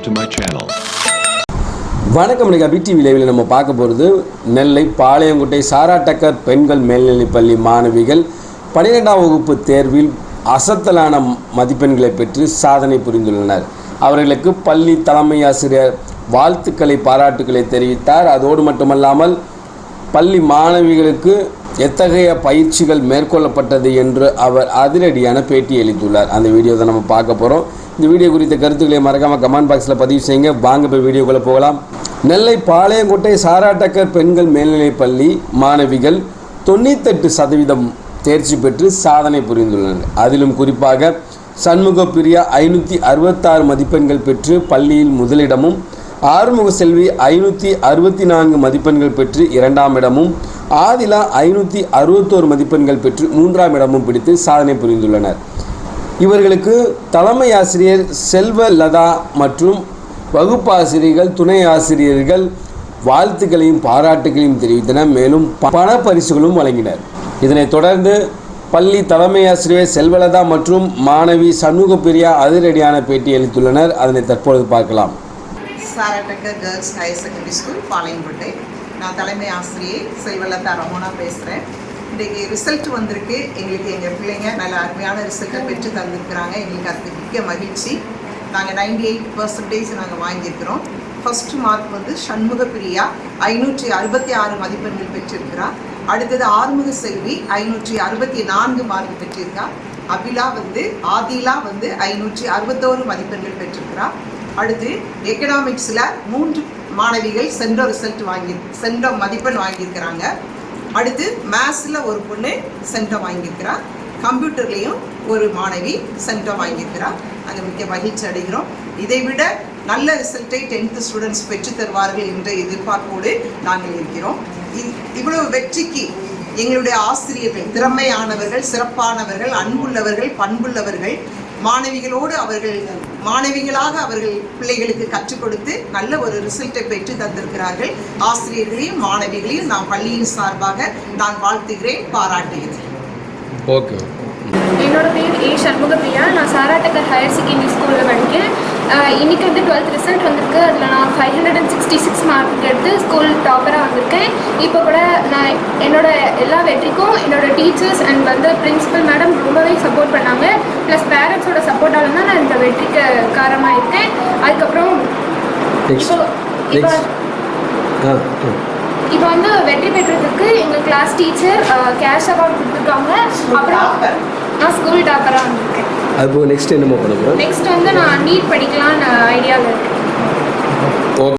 subscribe to my channel. வணக்கம் நிகா அபி TV லைவில் நம்ம பார்க்க போகிறது நெல்லை பாளையங்குட்டை சாரா டக்கர் பெண்கள் மேல்நிலைப்பள்ளி மாணவிகள் பன்னிரெண்டாம் வகுப்பு தேர்வில் அசத்தலான மதிப்பெண்களை பெற்று சாதனை புரிந்துள்ளனர். அவர்களுக்கு பள்ளி தலைமை ஆசிரியர் வாழ்த்துக்களை பாராட்டுக்களை தெரிவித்தார். அதோடு மட்டுமல்லாமல் பள்ளி மாணவிகளுக்கு எத்தகைய பயிற்சிகள் மேற்கொள்ளப்பட்டது என்று அவர் அதிரடியான பேட்டி அளித்துள்ளார். அந்த வீடியோ தான் நம்ம பார்க்க போகிறோம் இந்த வீடியோ குறித்த கருத்துக்களை மறக்காமல் கமெண்ட் பாக்ஸில் பதிவு செய்யுங்க. வாங்க இப்போ வீடியோக்குள்ளே போகலாம். நெல்லை பாளையங்கோட்டை சாராட்டக்கர் பெண்கள் மேல்நிலைப் பள்ளி மாணவிகள் தொண்ணூத்தெட்டு சதவீதம் தேர்ச்சி பெற்று சாதனை புரிந்துள்ளனர். அதிலும் குறிப்பாக சண்முக பிரியா ஐநூற்றி அறுபத்தாறு மதிப்பெண்கள் பெற்று பள்ளியில் முதலிடமும் ஆறுமுக செல்வி ஐநூற்றி அறுபத்தி நான்கு மதிப்பெண்கள் பெற்று இரண்டாம் இடமும் ஆதிலா ஐநூற்றி அறுபத்தோரு மதிப்பெண்கள் பெற்று மூன்றாம் இடமும் பிடித்து சாதனை புரிந்துள்ளனர். இவர்களுக்கு தலைமை ஆசிரியர் செல்வ லதா மற்றும் வகுப்பாசிரியர்கள் துணை ஆசிரியர்கள் வாழ்த்துக்களையும் பாராட்டுகளையும் தெரிவித்தனர். மேலும் பண பரிசுகளும் வழங்கினர். இதனைத் தொடர்ந்து பள்ளி தலைமை ஆசிரியர் செல்வலதா மற்றும் மாணவி சண்முக பிரியா அதிரடியான பேட்டி அளித்துள்ளனர். அதனை தற்பொழுது பார்க்கலாம். Girls higher secondary school Palayamkottai நான் தலைமை ஆசிரியை செல்வலதா ரமோனா பேசுகிறேன் இன்றைக்கி ரிசல்ட் வந்திருக்கு. எங்களுக்கு எங்கள் பிள்ளைங்க நல்ல அருமையான ரிசல்ட்டை பெற்று தந்திருக்கிறாங்க. எங்களுக்கு அதுக்கு மிக்க மகிழ்ச்சி. நாங்கள் நைன்டி எயிட் பர்சன்டேஜ் நாங்கள் வாங்கியிருக்கிறோம். ஃபர்ஸ்ட் மார்க் வந்து சண்முக பிரியா ஐநூற்றி அறுபத்தி ஆறு மதிப்பெண்கள் பெற்றிருக்கிறார் அடுத்தது ஆறுமுக செல்வி ஐநூற்றி அறுபத்தி நான்கு மார்க் பெற்றிருக்கா. அபிலா வந்து ஆதிலா வந்து ஐநூற்றி அறுபத்தோரு மதிப்பெண்கள் பெற்றிருக்கிறார் அடுத்து எக்கனாமிக்ஸில் மூன்று மாணவிகள் சென்ற ரிசல்ட் வாங்கி சென்ற மதிப்பெண் வாங்கியிருக்கிறாங்க. அடுத்து மேத்ஸில் ஒரு பொண்ணு சென்டம் வாங்கியிருக்கிறா. கம்ப்யூட்டர்லேயும் ஒரு மாணவி சென்டம் வாங்கியிருக்கிறா. நாங்கள் மிக்க மகிழ்ச்சி அடைகிறோம். இதை விட நல்ல ரிசல்ட்டை டென்த்து ஸ்டூடெண்ட்ஸ் பெற்று தருவார்கள் என்ற எதிர்பார்ப்போடு நாங்கள் இருக்கிறோம். இவ்வளவு வெற்றிக்கு எங்களுடைய ஆசிரியர்கள் திறமையானவர்கள் சிறப்பானவர்கள் அன்புள்ளவர்கள் பண்புள்ளவர்கள் மாணவிகளோடு அவர்கள் மாணவிகளாக அவர்கள் பிள்ளைகளுக்கு கற்றுக் கொடுத்து நல்ல ஒரு ரிசல்ட்டை பெற்று தந்திருக்கிறார்கள். ஆசிரியர்களையும் மாணவிகளையும் நான் பள்ளியின் சார்பாக நான் வாழ்த்துகிறேன் பாராட்டுகிறேன். ஓகே. என்னோட பேர் ஏ சண்முகப்பிரியா. நான் ஸ்கூலில் இன்னைக்கு வந்து டுவெல்த் ரிசல்ட் வந்திருக்கு. அதில் நான் five hundred and sixty six mark எடுத்து ஸ்கூல் டாப்பராக வந்திருக்கேன். இப்போ கூட நான் என்னோட எல்லா வெற்றிக்கும் என்னோட டீச்சர்ஸ் அண்ட் வந்து பிரின்சிபல் மேடம் ரொம்பவே சப்போர்ட் பண்ணாங்க. ப்ளஸ் பேரண்ட்ஸோட சப்போர்ட்டால தான் நான் இந்த வெற்றிக்கு காரணமாக இருக்கேன் அதுக்கப்புறம் நெக்ஸ்ட் இப்போ இப்போ. இப்போ வந்து வெற்றி பெற்றதுக்கு எங்கள் கிளாஸ் டீச்சர் கேஷ் அவார்ட் கொடுத்துருக்காங்க. அப்புறம் நான் ஸ்கூல் டாப்பராக வந்திருக்கேன் அது நெக்ஸ்ட் என்னமோ பண்ண போகிறோம் நெக்ஸ்ட் வந்து நான் நீட் படிக்கலாம்னு uh, ஐடியாவில் இருக்கேன்.